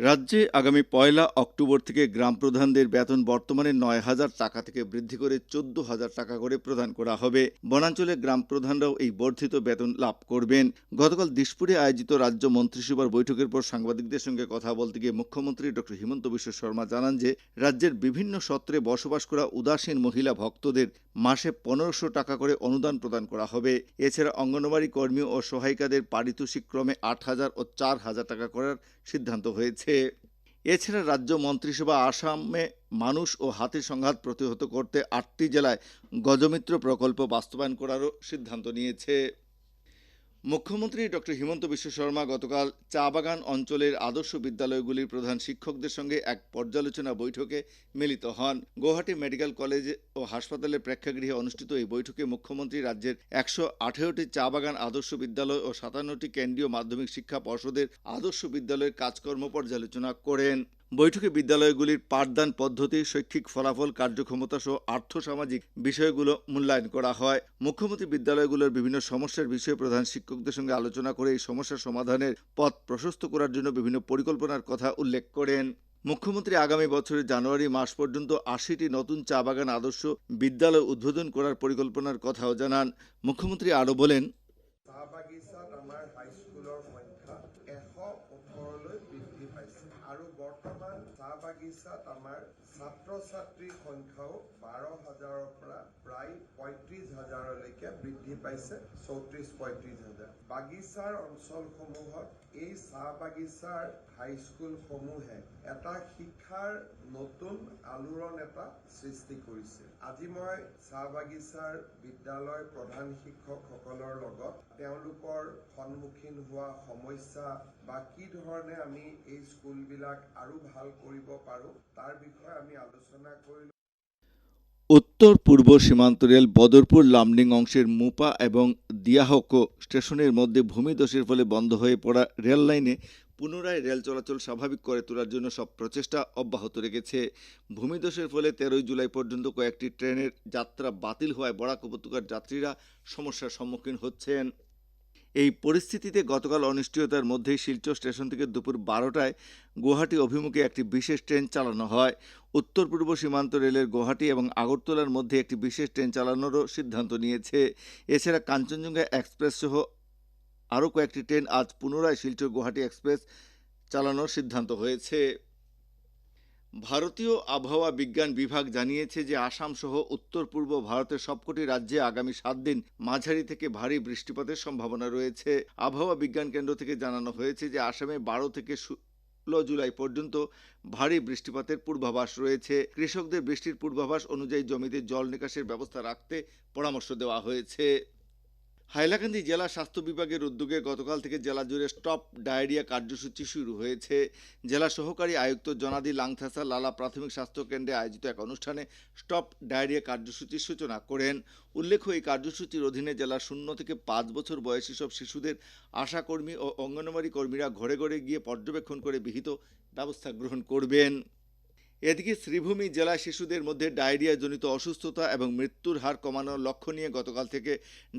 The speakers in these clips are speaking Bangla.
রাজ্যে আগামী পয়লা অক্টোবর থেকে গ্রাম প্রধানদের বেতন বর্তমানে নয় হাজার টাকা থেকে বৃদ্ধি করে চোদ্দ হাজার টাকা করে প্রদান করা হবে। বনাঞ্চলে গ্রাম প্রধানরাও এই বর্ধিত বেতন লাভ করবেন। গতকাল দিশপুরে আয়োজিত রাজ্য মন্ত্রিসভার বৈঠকের পর সাংবাদিকদের সঙ্গে কথা বলতে গিয়ে মুখ্যমন্ত্রী ডক্টর হিমন্ত বিশ্ব শর্মা জানান যে, রাজ্যের বিভিন্ন সত্রে বসবাস করা উদাসীন মহিলা ভক্তদের মাসে পনেরোশো টাকা করে অনুদান প্রদান করা হবে। এছাড়া অঙ্গনবাড়ি কর্মী ও সহায়িকাদের পারিতোষিক ক্রমে আট হাজার ও চার হাজার টাকা করার সিদ্ধান্ত হয়েছে। এছাড়া রাজ্য মন্ত্রিসভা আসামে মানুষ ও হাতির সংঘাত প্রতিহত করতে আটটি জেলায় গজমিত্র প্রকল্প বাস্তবায়ন করারও সিদ্ধান্ত নিয়েছে। মুখ্যমন্ত্রী ডক্টর হিমন্ত বিশ্ব শর্মা গতকাল চা বাগান অঞ্চলের আদর্শ বিদ্যালয়গুলির প্রধান শিক্ষকদের সঙ্গে এক পর্যালোচনা বৈঠকে মিলিত হন। গৌহাটি মেডিকেল কলেজ ও হাসপাতালের প্রেক্ষাগৃহে অনুষ্ঠিত এই বৈঠকে মুখ্যমন্ত্রী রাজ্যের একশো আঠেরোটি চা বাগান আদর্শ বিদ্যালয় ও সাতান্নটি কেন্দ্রীয় মাধ্যমিক শিক্ষা পর্ষদের আদর্শ বিদ্যালয়ের কাজকর্ম পর্যালোচনা করেন। বৈঠকে বিদ্যালয়গুলির পাঠদান পদ্ধতি, শৈক্ষিক ফলাফল, কার্যক্ষমতা সহ আর্থসামাজিক বিষয়গুলো মূল্যায়ন করা হয়। মুখ্যমন্ত্রী বিদ্যালয়গুলোর বিভিন্ন সমস্যার বিষয়ে প্রধান শিক্ষকদের সঙ্গে আলোচনা করে এই সমস্যার সমাধানের পথ প্রশস্ত করার জন্য বিভিন্ন পরিকল্পনার কথা উল্লেখ করেন। মুখ্যমন্ত্রী আগামী বছরের জানুয়ারি মাস পর্যন্ত আশিটি নতুন চা বাগান আদর্শ বিদ্যালয় উদ্বোধন করার পরিকল্পনার কথাও জানান। মুখ্যমন্ত্রী আরও বলেন বাগিচাত আমাৰ ছাত্ৰ ছাত্ৰীৰ সংখ্যাও বাৰ হাজাৰৰ পৰা প্ৰায় পঁয়ত্ৰিছ হাজাৰলৈকে বৃদ্ধি পাইছে চৌত্ৰিছ পঁয়ত্ৰিছ হাজাৰ। বাগিচাৰ অঞ্চলসমূহত এই চাহ বাগিচাৰ হাইস্কুলসমূহে এটা শিক্ষাৰ নতুন আলোড়ন এটা সৃষ্টি কৰিছে। আজি মই চাহ বাগিচাৰ বিদ্যালয় প্ৰধান শিক্ষকসকলৰ লগত তেওঁলোকৰ সন্মুখীন হোৱা সমস্যা বা কি ধৰণে আমি এই স্কুলবিলাক আৰু ভাল কৰিব পাৰোঁ তাৰ বিষয়ে আমি আলোচনা কৰিলোঁ। উত্তর পূর্ব সীমান্ত রেল বদরপুর লামডিং অংশের মুপা এবং দিয়াহকো স্টেশনের মধ্যে ভূমিধসের ফলে বন্ধ হয়ে পড়া রেল লাইনে পুনরায় রেল চলাচল স্বাভাবিক করে তোলার জন্য সব প্রচেষ্টা অব্যাহত রেখেছে। ভূমিধসের ফলে তেরোই জুলাই পর্যন্ত কয়েকটি ট্রেনের যাত্রা বাতিল হওয়ায় বরাক উপত্যকার যাত্রীরা সমস্যার সম্মুখীন হচ্ছেন। এই পরিস্থিতিতে গতকাল অনিশ্চয়তার মধ্যেই শিলচর স্টেশন থেকে দুপুর বারোটায় গুয়াহাটি অভিমুখে একটি বিশেষ ট্রেন চালানো হয়। উত্তর পূর্ব সীমান্ত রেলের গুয়াহাটি এবং আগরতলার মধ্যে একটি বিশেষ ট্রেন চালানোরও সিদ্ধান্ত নিয়েছে। এছাড়া কাঞ্চনজঙ্ঘা এক্সপ্রেস সহ আরও কয়েকটি ট্রেন আজ পুনরায় শিলচর গুয়াহাটি এক্সপ্রেস চালানোর সিদ্ধান্ত হয়েছে। ভারতীয় আবহাওয়া বিজ্ঞান বিভাগ জানিয়েছে যে আসাম সহ উত্তর পূর্ব ভারতের সবকটি রাজ্যে আগামী সাত দিন মাঝারি থেকে ভারী বৃষ্টিপাতের সম্ভাবনা রয়েছে। আবহাওয়া বিজ্ঞান কেন্দ্র থেকে জানানো হয়েছে যে আসামে বারো থেকে ষোলো জুলাই পর্যন্ত ভারী বৃষ্টিপাতের পূর্বাভাস রয়েছে। কৃষকদের বৃষ্টির পূর্বাভাস অনুযায়ী জমিতে জল নিকাশের ব্যবস্থা রাখতে পরামর্শ দেওয়া হয়েছে। হাইলাকান্দি জেলা স্বাস্থ্য বিভাগের উদ্যোগে গতকাল থেকে জেলা জুড়ে স্টপ ডায়রিয়া কার্যসূচি শুরু হয়েছে। জেলা সহকারী আয়ুক্ত জনাদি লাংথাসা লালা প্রাথমিক স্বাস্থ্য কেন্দ্রে আয়োজিত এক অনুষ্ঠানে স্টপ ডায়রিয়া কার্যসূচির সূচনা করেন। উল্লেখ্য, এই কার্যসূচির অধীনে জেলার শূন্য থেকে পাঁচ বছর বয়সী সব শিশুদের আশাকর্মী ও অঙ্গনবাড়ি কর্মীরা ঘরে ঘরে গিয়ে পর্যবেক্ষণ করে বিহিত ব্যবস্থা গ্রহণ করবেন। এদিকে শ্রীভূমি জেলায় শিশুদের মধ্যে ডায়রিয়াজনিত অসুস্থতা এবং মৃত্যুর হার কমানোর লক্ষ্য নিয়ে গতকাল থেকে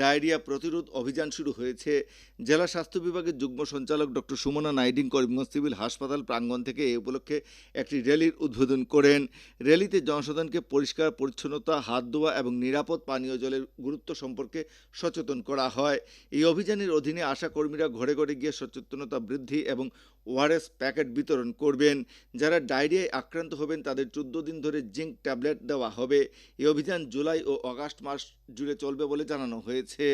ডায়রিয়া প্রতিরোধ অভিযান শুরু হয়েছে। জেলা স্বাস্থ্য বিভাগের যুগ্ম সঞ্চালক ডক্টর সুমনা নাইডিং করিমগঞ্জ সিভিল হাসপাতাল প্রাঙ্গণ থেকে এই উপলক্ষে একটি র্যালির উদ্বোধন করেন। র্যালিতে জনসাধারণকে পরিষ্কার, পরিচ্ছন্নতা, হাত ধোয়া এবং নিরাপদ পানীয় জলের গুরুত্ব সম্পর্কে সচেতন করা হয়। এই অভিযানের অধীনে আশা কর্মীরা ঘরে ঘরে গিয়ে সচেতনতা বৃদ্ধি এবং ওআরএস প্যাকেট বিতরণ করবেন। যারা ডায়রিয়ায় আক্রান্ত হবেন, তাদের চোদ্দ দিন ধরে জিঙ্ক ট্যাবলেট দেওয়া হবে। এই অভিযান জুলাই ও আগস্ট মাস জুড়ে চলবে বলে জানানো হয়েছে।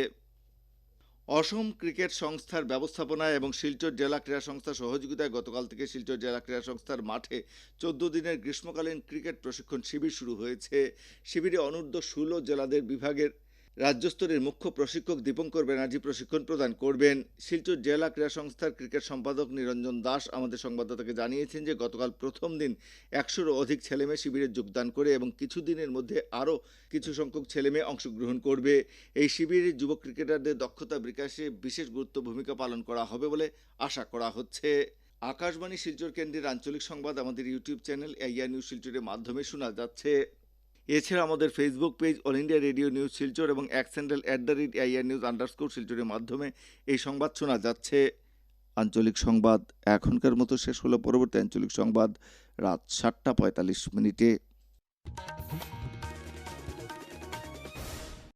অসম ক্রিকেট সংস্থার ব্যবস্থাপনায় এবং শিলচর জেলা ক্রীড়া সংস্থার সহযোগিতায় গতকাল থেকে শিলচর জেলা ক্রীড়া সংস্থার মাঠে চোদ্দ দিনের গ্রীষ্মকালীন ক্রিকেট প্রশিক্ষণ শিবির শুরু হয়েছে। শিবিরে অনূর্ধ্ব ষোলো জেলাদের বিভাগের রাজ্য স্তরের মুখ্য প্রশিক্ষক দীপঙ্কর ব্যানার্জি প্রশিক্ষণ প্রদান করবেন। শিলচর জেলা ক্রীড়া সংস্থার ক্রিকেট সম্পাদক নিরঞ্জন দাস আমাদের সংবাদদাতাকে জানিয়েছেন যে, গতকাল প্রথম দিন একশোরও অধিক ছেলেমেয়ে শিবিরে যোগদান করে এবং কিছু দিনের মধ্যে আরও কিছু সংখ্যক ছেলেমেয়ে অংশগ্রহণ করবে। এই শিবিরে যুব ক্রিকেটারদের দক্ষতা বিকাশে বিশেষ গুরুত্ব ভূমিকা পালন করা হবে বলে আশা করা হচ্ছে। আকাশবাণী শিলচর কেন্দ্রের আঞ্চলিক সংবাদ আমাদের ইউটিউব চ্যানেল এআইআর নিউজ শিলচরের মাধ্যমে শোনা যাচ্ছে। এছাড়া আমাদের Facebook page All India Radio news Silchar এবং অ্যাক্সেন্ডেল at the rate IR news underscore শিলচরের মাধ্যমে এই সংবাদ শোনা যাচ্ছে। আঞ্চলিক সংবাদ এখনকার মতো শেষ হলো। পরবর্তী আঞ্চলিক সংবাদ রাত সাতটা পঁয়তাল্লিশ মিনিটে।